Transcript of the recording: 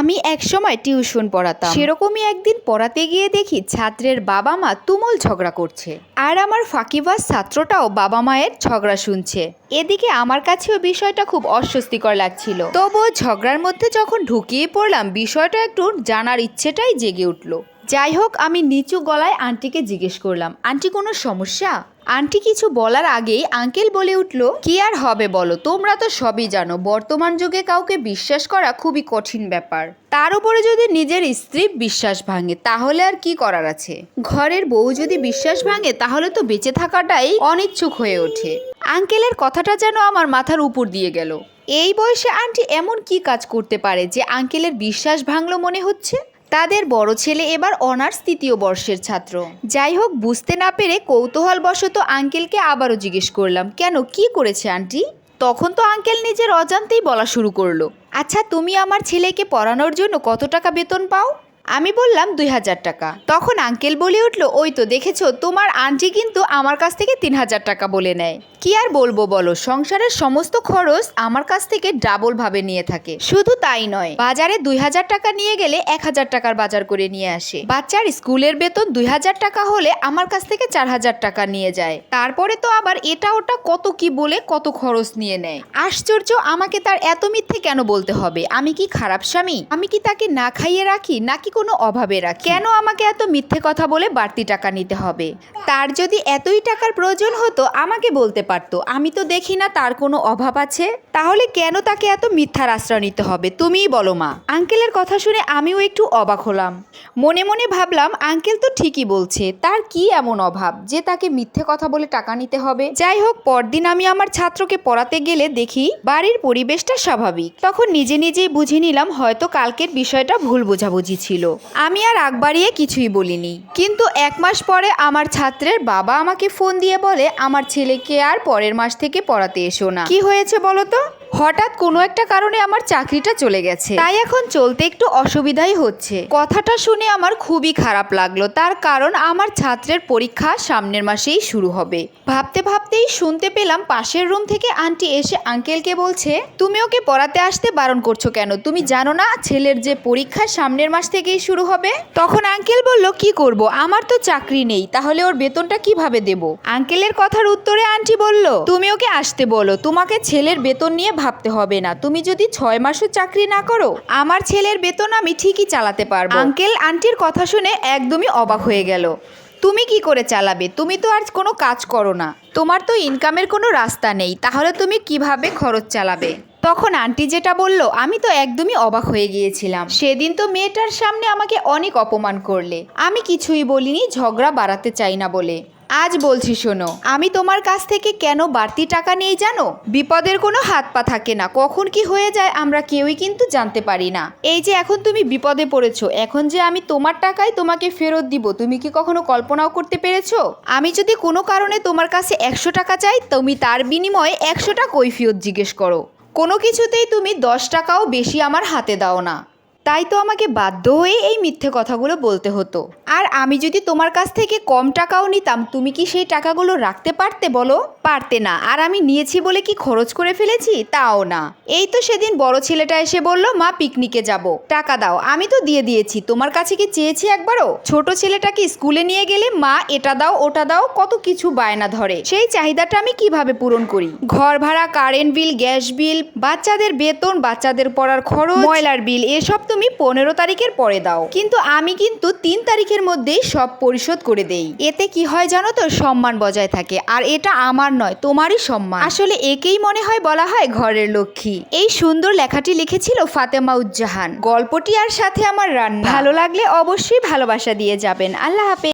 আমি একসময় টিউশন পড়াতাম। সেরকমই একদিন পড়াতে গিয়ে দেখি ছাত্রের বাবা মা তুমুল ঝগড়া করছে। আর আমার ফাঁকিবাজ ছাত্রটাও বাবা মায়ের ঝগড়া শুনছে। এদিকে আমার কাছেও বিষয়টা খুব অস্বস্তিকর লাগছিল। তবুও ঝগড়ার মধ্যে যখন ঢুকিয়ে পড়লাম, বিষয়টা একটু জানার ইচ্ছেটাই জেগে উঠল। যাই হোক আমি নিচু গলায় আন্টিকে জিজ্ঞেস করলাম, আন্টি, কোনো সমস্যা? আন্টি কিছু বলার আগেই আঙ্কেল বলে উঠল, কি আর হবে বলো, তোমরা তো সবই জানো, বর্তমান যুগে কাউকে বিশ্বাস করা খুবই কঠিন ব্যাপার। তার উপরে যদি নিজের স্ত্রী বিশ্বাস ভাঙে, তাহলে আর কি করার আছে? ঘরের বউ যদি বিশ্বাস ভাঙে, তাহলে তো বেঁচে থাকাটাই অনিচ্ছুক হয়ে ওঠে। আঙ্কেলের কথাটা যেন আমার মাথার উপর দিয়ে গেল। এই বয়সে আন্টি এমন কি কাজ করতে পারে যে আঙ্কেলের বিশ্বাস ভাঙলো মনে হচ্ছে? তাদের বড় ছেলে এবার অনার্স তৃতীয় বর্ষের ছাত্র। যাই হোক, বুঝতে না পেরে কৌতূহলবশত আঙ্কেলকে আবারও জিজ্ঞেস করলাম, কেন, কি করেছে আন্টি? তখন তো আঙ্কেল নিজের অজান্তেই বলা শুরু করল আচ্ছা তুমি আমার ছেলেকে পড়ানোর জন্য কত টাকা বেতন পাও? আমি বললাম দুই হাজার টাকা। তখন আঙ্কেল বলে উঠল, ওই তো দেখেছ, তোমার আন্টি কিন্তু আমার কাছ থেকে তিন হাজার টাকা বলে নেয়। কি আর বলব বলো, সংসারের সমস্ত খরচ আমার কাছ থেকে ডাবল ভাবে নিয়ে থাকে। শুধু তাই নয়, বাজারে দুই হাজার টাকা নিয়ে গেলে এক হাজার টাকার বাজার করে নিয়ে আসে। বাচ্চার স্কুলের বেতন দুই হাজার টাকা হলে আমার কাছ থেকে চার হাজার টাকা নিয়ে যায়। তারপরে তো আবার এটা ওটা কত কি বলে কত খরচ নিয়ে নেয়। আশ্চর্য, আমাকে তার এত মিথ্যে কেন বলতে হবে? আমি কি খারাপ স্বামী? আমি কি তাকে না খাইয়ে রাখি, নাকি কোনো অভাবে রাখি। কেন আমাকে এত মিথ্যে কথা বলে বাড়তি টাকা নিতে হবে? তার যদি এতই টাকার প্রয়োজন হতো আমাকে বলতে পারতো আমি তো দেখি না তার কোনো অভাব আছে। তাহলে কেন তাকে এত মিথ্যার আশ্রয় নিতে হবে? তুমিই বলো মা। আঙ্কেলের কথা শুনে আমিও একটু অবাক হলাম। মনে মনে ভাবলাম আঙ্কেল তো ঠিকই বলছে তার কি এমন অভাব যে তাকে মিথ্যে কথা বলে টাকা নিতে হবে? যাই হোক পরদিন আমি আমার ছাত্রকে পড়াতে গেলে দেখি বাড়ির পরিবেশটা স্বাভাবিক। তখন নিজে নিজেই বুঝে নিলাম হয়তো কালকের বিষয়টা ভুল বোঝাবুঝি ছিল। আমি আর আগ বাড়িয়ে কিছুই বলিনি। কিন্তু এক মাস পরে আমার ছাত্রের বাবা আমাকে ফোন দিয়ে বলে, আমার ছেলেকে আর পরের মাস থেকে পড়াতে এসো না। কি হয়েছে বলো তো? হঠাৎ কোনো একটা কারণে আমার চাকরিটা চলে গেছে। তাই এখন চলতে একটু অসুবিধাই হচ্ছে। কথাটা শুনে আমার খুবই খারাপ লাগল। তার কারণ আমার ছাত্রের পরীক্ষা সামনের মাসেই শুরু হবে। ভাবতে ভাবতেই শুনতে পেলাম পাশের রুম থেকে আন্টি এসে আঙ্কেলকে বলছে, তুমি ওকে পড়াতে আসতে বারণ করছ কেন? তুমি জানো না ছেলের যে পরীক্ষা সামনের মাস থেকেই শুরু হবে? তখন আঙ্কেল বলল, কি করব? আমার তো চাকরি নেই। তাহলে ওর বেতনটা কীভাবে দেব? আঙ্কেলের কথার উত্তরে আন্টি বলল, তুমি ওকে আসতে বলো। তোমাকে ছেলের বেতন নিয়ে ভাবতে হবে না। তুমি যদি ছয় মাসও চাকরি না করো, আমার ছেলের বেতন আমি ঠিকই চালাতে পারব। আঙ্কেল আন্টির কথা শুনে একদমই অবাক হয়ে গেল। তুমি কি করে চালাবে? তুমি তো আর কোনো কাজ করো না। তোমার তো ইনকামের কোনো রাস্তা নেই। তাহলে তুমি কীভাবে খরচ চালাবে? তখন আন্টি যেটা বলল, আমি তো একদমই অবাক হয়ে গিয়েছিলাম। সেদিন তো মেয়েটার সামনে আমাকে অনেক অপমান করলে। আমি কিছুই বলিনি, ঝগড়া বাড়াতে চাই না বলে। আজ বলছি শোনো, আমি তোমার কাছ থেকে কেন বাড়তি টাকা নেই জানো? বিপদের কোনো হাত পা থাকে না, কখন কি হয়ে যায় আমরা কেউই কিন্তু জানতে পারি না। এই যে এখন তুমি বিপদে পড়েছো, এখন যে আমি তোমার টাকায় তোমাকে ফেরত দিব, তুমি কি কখনো কল্পনাও করতে পেরেছ? আমি যদি কোনো কারণে তোমার কাছে একশো টাকা চাই, তুমি তার বিনিময়ে একশোটা কৈফিয়ত জিজ্ঞেস করো। কোনো কিছুতেই তুমি দশ টাকাও বেশি আমার হাতে দাও না। তাই তো আমাকে বাধ্য হয়ে এই মিথ্যে কথাগুলো বলতে হতো। আর আমি যদি তোমার কাছ থেকে কম টাকাও নিতাম, তুমি কি সেই টাকাগুলো রাখতে পারতে বলো? পারতে না। আর আমি নিয়েছি বলে কি খরচ করে ফেলেছি? তাও না। এই তো সেদিন বড় ছেলেটা এসে বলল, মা, পিকনিকে যাব। টাকা দাও। আমি তো দিয়ে দিয়েছি। তোমার কাছে কি চেয়েছি একবারও? ছোট ছেলেটাকে স্কুলে নিয়ে গেলে, মা, এটা দাও, ওটা দাও, কত কিছু বায়না ধরে। সেই চাহিদাটা আমি কীভাবে পূরণ করি? ঘর ভাড়া, কারেন্ট বিল, গ্যাস বিল, বাচ্চাদের বেতন, বাচ্চাদের পড়ার খরচ, ময়লার বিল, এসব তুমি পনেরো তারিখের পরে দাও। কিন্তু আমি কিন্তু তিন তারিখের মধ্যেই সব পরিশোধ করে দেই। এতে কি হয় জানো তো? সম্মান বজায় থাকে। আর এটা আমার নয়, তোমারই সম্মান। আসলে একেই মনে হয় বলা হয় ঘরের লক্ষ্মী। এই সুন্দর লেখাটি লিখেছিল ফাতেমা উজ্জাহান। গল্পটি আর সাথে আমার রান্না। ভালো লাগলে অবশ্যই ভালোবাসা দিয়ে যাবেন। আল্লাহ হাফেজ।